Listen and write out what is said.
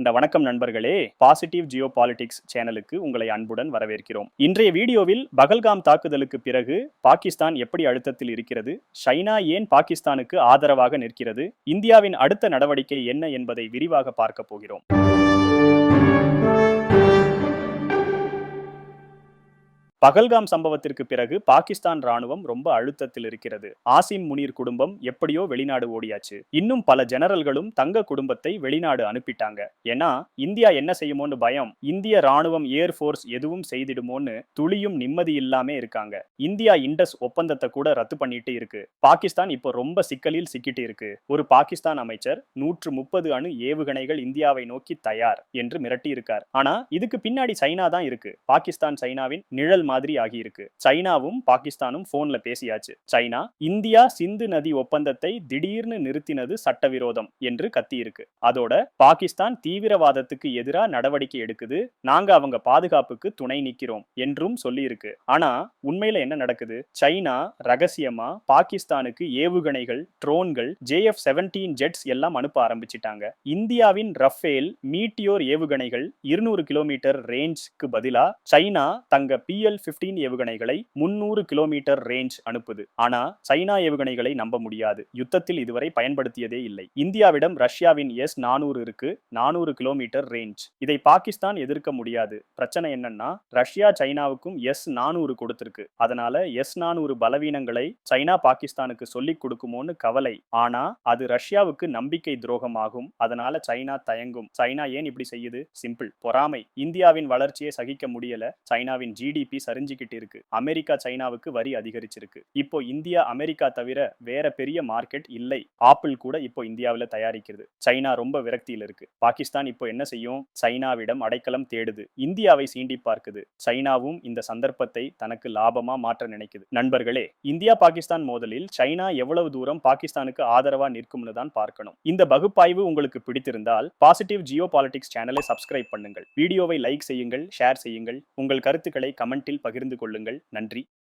இந்த வணக்கம் நண்பர்களே பாசிட்டிவ் ஜியோ பாலிடிக்ஸ் சேனலுக்கு உங்களை அன்புடன் வரவேற்கிறோம். இன்றைய வீடியோவில் பகல்காம் தாக்குதலுக்கு பிறகு பாகிஸ்தான் எப்படி அழுத்தத்தில் இருக்கிறது சைனா ஏன் பாகிஸ்தானுக்கு ஆதரவாக நிற்கிறது இந்தியாவின் அடுத்த நடவடிக்கை என்ன என்பதை விரிவாக பார்க்க போகிறோம். பகல்காம் சம்பவத்திற்கு பிறகு பாகிஸ்தான் ராணுவம் ரொம்ப அழுத்தத்தில் இருக்கிறது. ஆசிம் முனீர் குடும்பம் எப்படியோ வெளிநாடு ஓடியாச்சு. இன்னும் பல ஜெனரல்களும் தங்க குடும்பத்தை வெளிநாடு அனுப்பிட்டாங்க. ஏன்னா இந்தியா என்ன செய்யுமோன்னு பயம். இந்திய ராணுவம் ஏர் ஃபோர்ஸ் எதுவும் செய்திடுமோன்னு துளியும் நிம்மதி இல்லாம இருக்காங்க. இந்தியா இண்டஸ் ஒப்பந்தத்தை கூட ரத்து பண்ணிட்டு இருக்கு. பாகிஸ்தான் இப்போ ரொம்ப சிக்கலில் சிக்கிட்டு இருக்கு. ஒரு பாகிஸ்தான் அமைச்சர் நூற்று முப்பது அணு ஏவுகணைகள் இந்தியாவை நோக்கி தயார் என்று மிரட்டி இருக்கார் ஆனா இதுக்கு பின்னாடி சைனா தான் இருக்கு. பாகிஸ்தான் சைனாவின் நிழல் மாதிரி ஆகியிருக்கு. சைனாவும் பாகிஸ்தானும் போன்ல பேசியாச்சு. சைனா இந்தியா சிந்து நதி ஒப்பந்தத்தை திடீர்னு நிறுத்தினது சட்டவிரோதம் என்று கத்தியிருக்கு. அதோட பாகிஸ்தான் தீவிரவாதத்துக்கு எதிரா நடவடிக்கை எடுக்குது. நாங்க அவங்க பாதுகாப்புக்கு துணை நிக்கிறோம் என்றும் சொல்லியிருக்கு. ஆனா உண்மையில என்ன நடக்குது? சைனா ரகசியமா பாகிஸ்தானுக்கு ஏவுகணைகள் ட்ரோன்கள் ஜேஎஃப் செவன்டீன் ஜெட்ஸ் எல்லாம் அனுப்ப ஆரம்பிச்சிட்டாங்க. இந்தியாவின் ரஃபேல் மீட்டியோர் ஏவுகணைகள் இருநூறு கிலோமீட்டர் ரேஞ்சுக்கு பதிலா சைனா தங்க பிஎல் பிப்டீன் ஏவுகணைகளை முன்னூறு கிலோமீட்டர் ரேஞ்ச் அனுப்புது ஆனா சைனா ஏவுகணைகளை நம்ப முடியாது யுத்தத்தில் இதுவரை பயன்படுத்தியதே இல்லை இந்தியாவிடம் ரஷ்யாவின் எஸ் நானூறு இருக்கு நானூறு கிலோமீட்டர் ரேஞ்ச் இதை பாகிஸ்தான் எதிர்க்க முடியாது பிரச்சனை என்னன்னா ரஷ்யா சைனாவுக்கும் எஸ் நானூறு கொடுத்திருக்கு அதனால எஸ் நானூறு பலவீனங்களை சைனா பாகிஸ்தானுக்கு சொல்லிக் கொடுக்குமோன்னு கவலை ஆனா அது ரஷ்யாவுக்கு நம்பிக்கை துரோகம் ஆகும் அதனால சைனா தயங்கும் சைனா ஏன் இப்படி செய்யுது சிம்பிள் பொறாமை இந்தியாவின் வளர்ச்சியை சகிக்க முடியல சைனாவின் ஜிடிபி சரிஞ்சுக்கிட்டு இருக்கு. அமெரிக்கா சைனாவுக்கு வரி அதிகரிச்சிருக்கு. இப்போ இந்தியா அமெரிக்கா தவிர வேற பெரிய மார்க்கெட் இல்லை. ஆப்பிள் கூட இப்போ இந்தியாவில் தயாரிக்கிறது. சைனா ரொம்ப விரக்தியில் இருக்கு. பாகிஸ்தான் இப்போ என்ன செய்யும்? சைனாவிடம் அடைக்கலம் தேடுது. இந்தியாவை சீண்டி பார்க்குது. சைனாவும் இந்த சந்தர்ப்பத்தை தனக்கு லாபமா மாற்ற நினைக்குது. நண்பர்களே இந்தியா பாகிஸ்தான் மோதலில் சைனா எவ்வளவு தூரம் பாகிஸ்தானுக்கு ஆதரவா நிற்கும்னு தான் பார்க்கணும். இந்த பகுப்பாய்வு உங்களுக்கு பிடித்திருந்தால் பாசிட்டிவ் ஜியோ பாலிடிக்ஸ் சேனலை சப்ஸ்கிரைப் பண்ணுங்கள். வீடியோவை லைக் செய்யுங்கள் ஷேர் செய்யுங்கள். உங்கள் கருத்துக்களை கமெண்டில் பகிர்ந்து கொள்ளுங்கள். நன்றி.